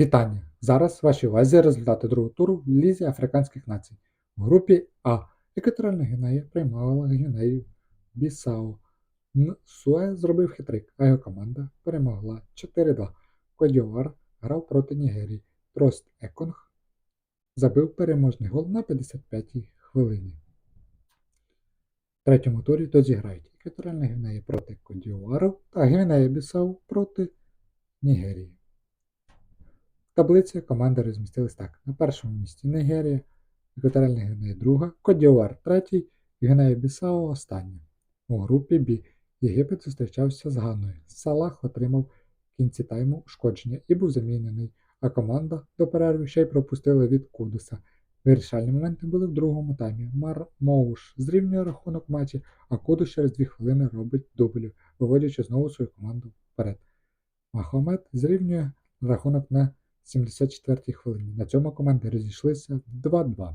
Вітання! Зараз в вашій увазі результати другого туру в Лізі Африканських націй. В групі А Екваторіальна Гвінея приймала Гвінею Бісау. Нсуе зробив хитрик, а його команда перемогла 4-2. Кодіовар грав проти Нігерії. Трост Еконг забив переможний гол на 55-й хвилині. В третьому турі тут зіграють Екваторіальна Гвінея проти Кодіовару та Гвінея Бісау проти Нігерії. Таблиці команди розмістились так. На першому місці Нігерія, Екваторіальна Гвінея друга, Кодіовар третій, Гвінея Бісао остання. У групі Б Єгипет зустрічався з Ганною. Салах отримав кінці тайму ушкодження і був замінений, а команда до перерви ще й пропустила від Кудуса. Вирішальні моменти були в другому таймі. Мар Моуш зрівнює рахунок матчі, а Кудус через 2 хвилини робить дублю, виводячи знову свою команду вперед. Махомед зрівнює рахунок на 74-й хвилині. На цьому команди розійшлися 2-2.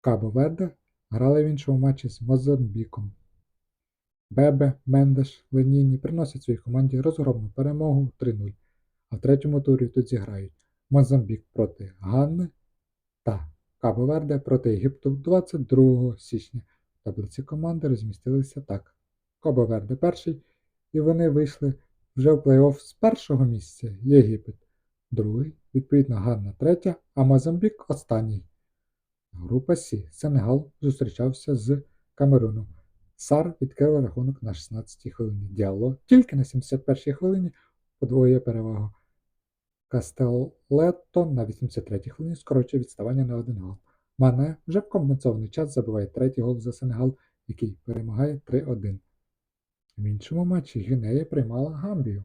Кабо Верде грали в іншому матчі з Мозамбіком. Бебе, Мендеш, Леніні приносять своїй команді розгромну перемогу 3-0. А в третьому турі тут зіграють Мозамбік проти Ганни та Кабо Верде проти Єгипту 22 січня. В таблиці команди розмістилися так. Кабо Верде перший, і вони вийшли вже в плей-офф з першого місця Єгипет другий, відповідно Ганна третя, а Мозамбік останній. Група Сі. Сенегал зустрічався з Камеруном. Сар відкрив рахунок на 16-й хвилині. Діало тільки на 71-й хвилині подвоює перевагу. Кастеллето на 83-й хвилині скорочує відставання на один гол. Мане вже в компенсований час забиває третій гол за Сенегал, який перемагає 3-1. В іншому матчі Гвінея приймала Гамбію.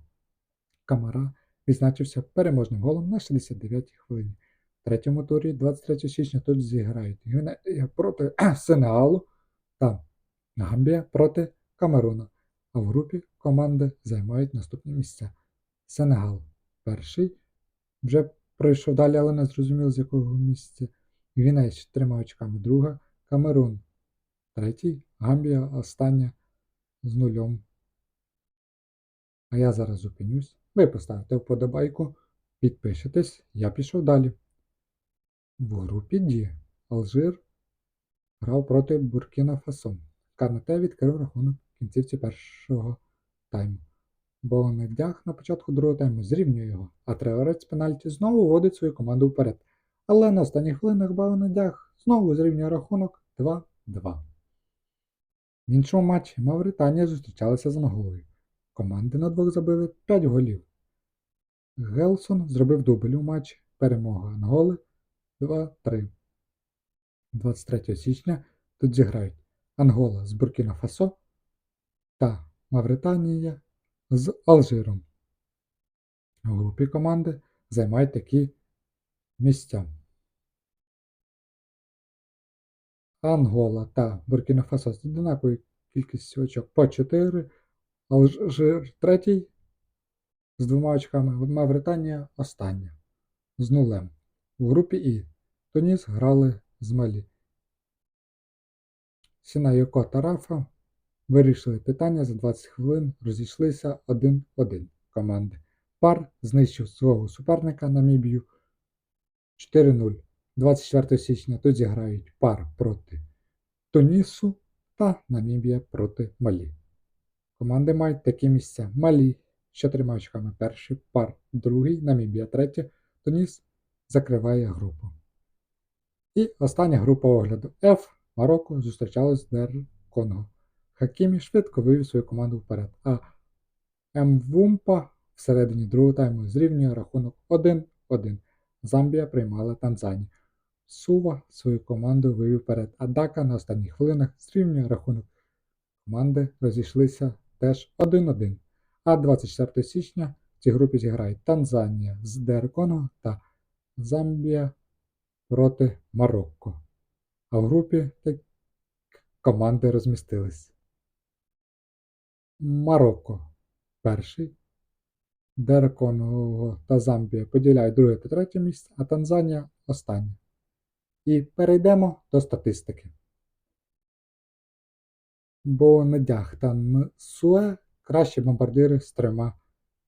Камара відзначився переможним голом на 69-й хвилині. В третьому турі 23 січня тут зіграють Гвінея проти Сенегалу та Гамбія проти Камеруна. А в групі команди займають наступні місця. Сенегал перший. Вже пройшов далі, але не зрозуміло з якого місця. Гвінея з чотирма очками друга. Камерун третій. Гамбія остання з нульом. А я зараз зупинюсь. Ви поставите вподобайку, підпишетесь, я пішов далі. В групі Ді Алжир грав проти Буркіна Фасо. Канате відкрив рахунок в кінцівці першого тайму. Бо на початку другого тайму зрівнює його, а Треорець пенальті знову вводить свою команду вперед. Але на останніх хвилинах Баунедях знову зрівнює рахунок 2-2. В іншому матчі Мавританія зустрічалася з Анголою. Команди на двох забили 5 голів. Гелсон зробив дубль у матчі. Перемога Анголи 2-3. 23 січня тут зіграють Ангола з Буркіна Фасо та Мавританія з Алжиром. У групі команди займають такі місця. Ангола та Буркіна Фасо з однаковою кількістю очок по 4. Алжир третій з двома очками, Мавританія остання з нулем. У групі І Туніс грали з Малі. Сінайоко та Рафа вирішили питання за 20 хвилин, розійшлися 1-1 команди. Пар знищив свого суперника Намібію 4-0. 24 січня тут зіграють пар проти Тунісу та Намібія проти Малі. Команди мають такі місця. Малі з чотирма очками перший, пар другий, Намібія третє, Туніс закриває групу. І остання група огляду F. Марокко зустрічалось з ДР Конго. Хакімі швидко вивів свою команду вперед, а Мвумпа всередині другого тайму зрівнює рахунок 1-1. Замбія приймала Танзанію. Сува свою команду вивів вперед, а Дака на останніх хвилинах зрівнює рахунок. Команди розійшлися теж 1-1. А 24 січня в цій групі зіграють Танзанія з ДР та Замбія проти Марокко. А в групі так команди розмістились. Марокко перший. ДР та Замбія поділяють друге та третє місце, а Танзанія останнє. І перейдемо до статистики. Бо Надях та Нсуе кращі бомбардири з трьома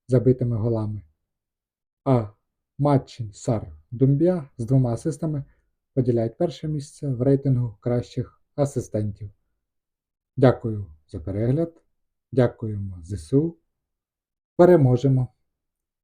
забитими голами. А Матчин Сар Думбія з двома асистами поділяють перше місце в рейтингу кращих асистентів. Дякую за перегляд. Дякуємо ЗСУ. Переможемо!